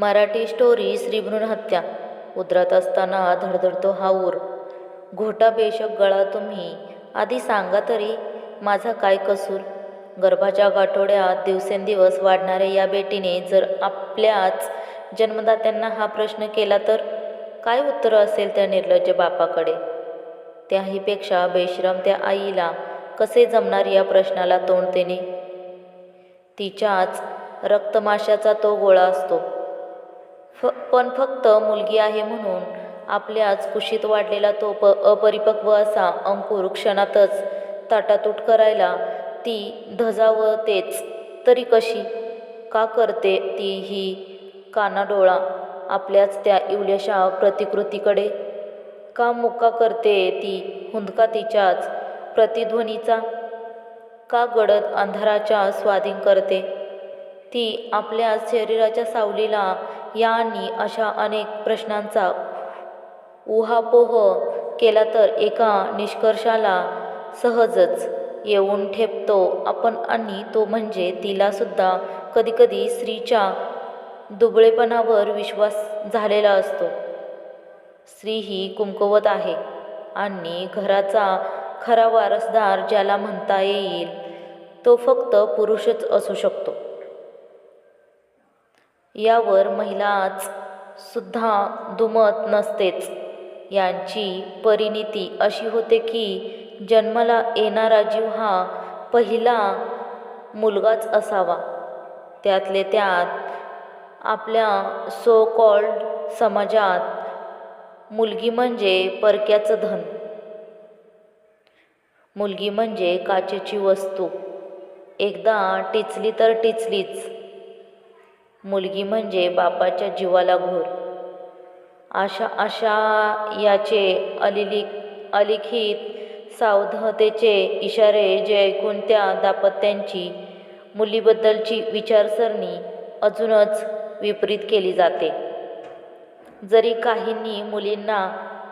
Marathi story Shri हत्या. उतरत असताना धडधडतो हा ऊर. घोटा बेशक गळा तुम्ही. आधी सांगा तरी माझा काय कसूर? गर्भाच्या गाठोड्यात दिवसेंदिवस वाढणाऱ्या या बेटीने जर आपल्याच जन्मदात्यांना हा प्रश्न केला तर काय उत्तर असेल त्या निर्लज्ज बापाकडे? त्याहीपेक्षा बेश्रम त्या आईला कसे जमणार या प्रश्नाला तोंड देणे? तिच्याच रक्तमाशाचा तो गोळा असतो. फ पण फक्त मुलगी आहे म्हणून आपल्याच कुशीत वाढलेला तो प अपरिपक्व असा अंकुर क्षणातच ताटातूट करायला ती धजावतेच. तरी कशी? का करते ती ही कानाडोळा आपल्याच त्या इवल्याशा प्रतिकृतीकडे? का मुक्का करते ती हुंदका तिच्याच प्रतिध्वनीचा? का गडद अंधाराच्या स्वाधीन करते? ती आपल्या शरीराच्या सावलीला या आणि अशा अनेक प्रश्नांचा उहापोह केला तर एका निष्कर्षाला सहजच येऊन ठेपतो आपण आणि तो म्हणजे तिलासुद्धा कधीकधी स्त्रीच्या दुबळेपणावर विश्वास झालेला असतो. स्त्री ही कुमकुवत आहे आणि घराचा खरा वारसदार ज्याला म्हणता येईल तो फक्त पुरुषच असू शकतो. यावर महिलाच सुद्धा दुमत नसतेच. यांची परिणिती अशी होते की जन्माला येणारा जीव हा पहिला मुलगाच असावा. त्यातले त्यात आपल्या सो कॉल्ड समाजात मुलगी म्हणजे परक्याचं धन. मुलगी म्हणजे काचेची वस्तू. एकदा टिचली तर टिचलीच. मुलगी म्हणजे बापाच्या जीवाला घोर. अशा अशा याचे अलिलिक अलिखित सावधतेचे इशारे जे ऐकून त्या दाम्पत्यांची मुलीबद्दलची विचारसरणी अजूनच विपरीत केली जाते. जरी काहींनी मुलींना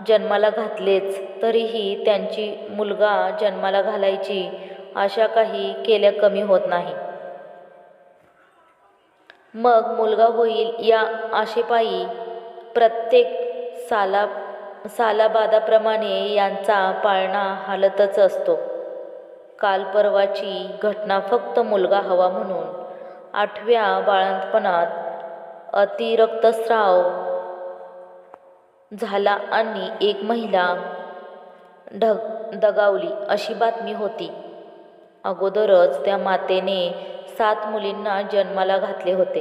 जन्माला घातलेच तरीही त्यांची मुलगा जन्माला घालायची आशा काही केल्या कमी होत नाही. मग मुलगा होईल या आशेपायी. प्रत्येक साला सालाबादाप्रमाणे यांचा पाळणा हालतच असतो. काल परवाची घटना फक्त मुलगा हवा म्हणून. आठव्या बाळंतपणात अतिरक्तस्राव झाला आणि एक महिला ढग दगावली अशी बातमी होती. अगोदरच त्या मातेने सात मुलींना जन्माला घातले होते.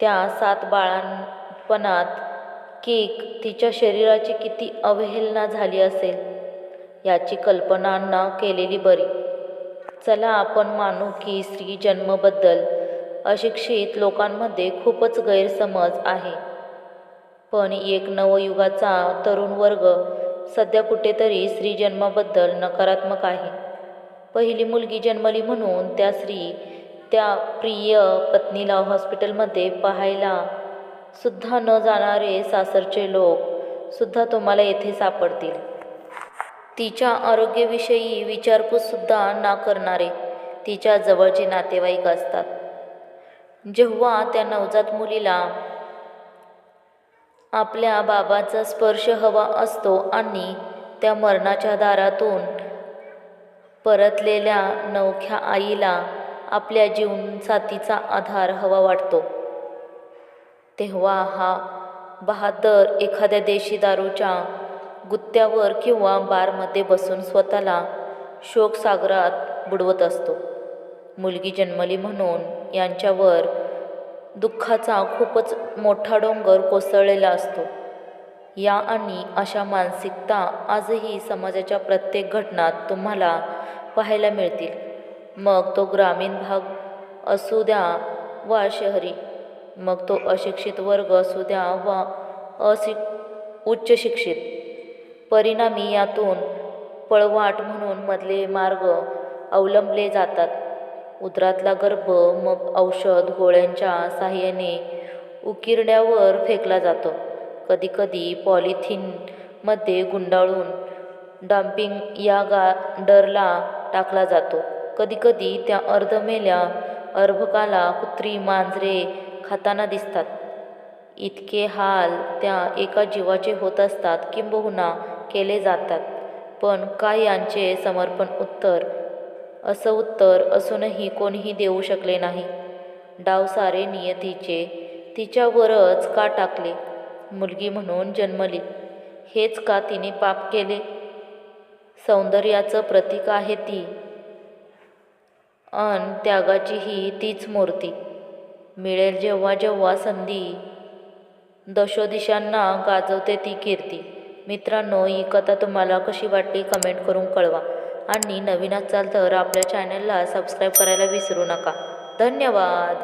त्या सात बाळांपणात केक तिच्या शरीराची किती अवहेलना झाली असेल याची कल्पना न केलेली बरी. चला आपण मानू की स्त्री जन्मबद्दल अशिक्षित लोकांमध्ये खूपच गैरसमज आहे. पण एक नवयुगाचा तरुण वर्ग सध्या कुठेतरी स्त्री जन्माबद्दल नकारात्मक आहे. पहिली मुलगी जन्मली म्हणून त्या स्त्री त्या प्रिय पत्नीला हॉस्पिटलमध्ये पाहायला सुद्धा न जाणारे सासरचे लोक सुद्धा तुम्हाला येथे सापडतील. तिच्या आरोग्याविषयी विचारपूससुद्धा ना करणारे तिच्या जवळचे नातेवाईक असतात. जेव्हा त्या नवजात मुलीला आपल्या बाबाचा स्पर्श हवा असतो आणि त्या मरणाच्या दारातून परतलेल्या नवख्या आईला आपल्या जीवनसाथीचा आधार हवा वाटतो. तेव्हा हा बहादर एखाद्या देशी दारूच्या गुत्त्यावर किंवा बारमध्ये बसून स्वतःला शोकसागरात बुडवत असतो. मुलगी जन्मली म्हणून यांच्यावर दुःखाचा खूपच मोठा डोंगर कोसळलेला असतो. या आणि अशा मानसिकता आजही समाजाच्या प्रत्येक घटनात तुम्हाला पाहायला मिळतील. मग तो ग्रामीण भाग असू द्या वा शहरी मग तो अशिक्षित वर्ग असू द्या वा असि उच्च शिक्षित. परिणामी यातून पळवाट म्हणून मधले मार्ग अवलंबले जातात. उदरातला गर्भ मग औषध गोळ्यांच्या साहाय्याने उकिरण्यावर फेकला जातो. कधीकधी पॉलिथिनमध्ये गुंडाळून डम्पिंग या गार्डरला टाकला जातो. कधीकधी त्या अर्धमेल्या अर्भकाला कुत्री मांजरे खाताना दिसतात. इतके हाल त्या एका जीवाचे होत असतात किंबहुना केले जातात. पण काय यांचे समर्पण उत्तर? असं उत्तर असूनही कोणीही देऊ शकले नाही. डाव सारे नियतीचे तिच्यावरच का टाकले? मुलगी म्हणून जन्मली हेच का तिने पाप केले? सौंदर्याचं प्रतीक आहे ती. अन त्यागाची ही तीच मूर्ती. मिळेल जेव्हा जेव्हा संधी. दशोदिशांना गाजवते ती कीर्ती. मित्रांनो ही कथा तुम्हाला कशी वाटली कमेंट करून कळवा. आणि नवीन असाल तर आपल्या चॅनलला सबस्क्राईब करायला विसरू नका. धन्यवाद!